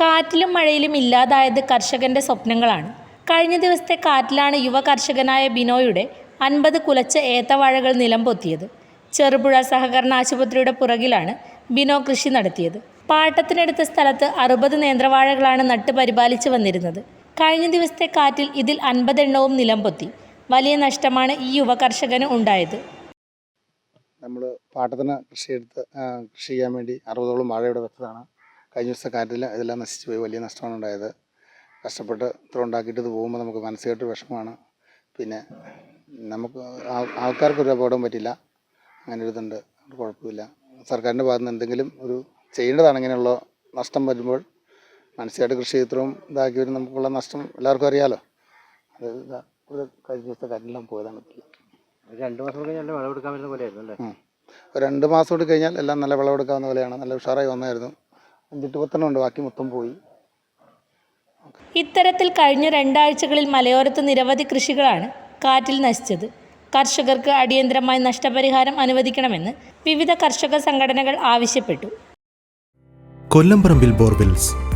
കാറ്റിലും മഴയിലും ഇല്ലാതായത് കർഷകന്റെ സ്വപ്നങ്ങളാണ്. കഴിഞ്ഞ ദിവസത്തെ കാറ്റിലാണ് യുവ കർഷകനായ ബിനോയുടെ അൻപത് കുലച്ച ഏത്തവാഴകൾ നിലംപൊത്തിയത് ചെറുപുഴ സഹകരണ ആശുപത്രിയുടെ പുറകിലാണ് ബിനോ കൃഷി നടത്തിയത്. പാട്ടത്തിനെടുത്ത സ്ഥലത്ത് അറുപത് നേന്ത്രവാഴകളാണ് നട്ട് പരിപാലിച്ചു വന്നിരുന്നത്. കഴിഞ്ഞ ദിവസത്തെ കാറ്റിൽ ഇതിൽ അൻപതെണ്ണവും നിലംപൊത്തി വലിയ നഷ്ടമാണ് ഈ യുവ കർഷകന് ഉണ്ടായത്. നമ്മൾ പാട്ടത്തിന് കൃഷിയെടുത്ത് കൃഷി ചെയ്യാൻ വേണ്ടി അറുപതോളം വാഴ ഇവിടെ വെച്ചതാണ്. കഴിഞ്ഞ ദിവസത്തെ കാറ്റിൽ ഇതെല്ലാം നശിച്ചു പോയി വലിയ നഷ്ടമാണ് ഉണ്ടായത്. കഷ്ടപ്പെട്ട് ഇത്ര ഉണ്ടാക്കിയിട്ട് ഇത് പോകുമ്പോൾ നമുക്ക് മാനസികമായിട്ട് വിഷമമാണ്. പിന്നെ നമുക്ക് ആൾക്കാർക്ക് ഒരു അപകടം പറ്റില്ല. അങ്ങനെ ഒരു ഇതുണ്ട് കുഴപ്പമില്ല. സർക്കാരിന്റെ ഭാഗത്ത് നിന്ന് എന്തെങ്കിലും ഒരു ചെയ്യേണ്ടതാണ് ഇങ്ങനെയുള്ള നഷ്ടം വരുമ്പോൾ മാനസികമായിട്ട് കൃഷി ഇത്രയും ഇതാക്കി വരും നമുക്കുള്ള നഷ്ടം എല്ലാവർക്കും അറിയാലോ. അത് കഴിഞ്ഞ ദിവസത്തെ പോയതാണ്. രണ്ട് മാസം കൊണ്ട് കഴിഞ്ഞാൽ വിളവെടുക്കാൻ വരുന്ന പോലെയായിരുന്നു അല്ലേ? രണ്ട് മാസം കൂടി കഴിഞ്ഞാൽ എല്ലാം നല്ല വിളവെടുക്കാവുന്ന പോലെയാണ്. നല്ല ഉഷാറായി വന്നായിരുന്നു. അഞ്ചെട്ട് പത്തെണ്ണം ഉണ്ട് ബാക്കി മൊത്തം പോയി. ഇത്തരത്തിൽ കഴിഞ്ഞ രണ്ടാഴ്ചകളിൽ മലയോരത്ത് നിരവധി കൃഷികളാണ് കാറ്റിൽ നശിച്ചത്. കർഷകർക്ക് അടിയന്തരമായി നഷ്ടപരിഹാരം അനുവദിക്കണമെന്ന് വിവിധ കർഷക സംഘടനകൾ ആവശ്യപ്പെട്ടു. കൊല്ലംപറമ്പിൽ ബോർവെൽസ്.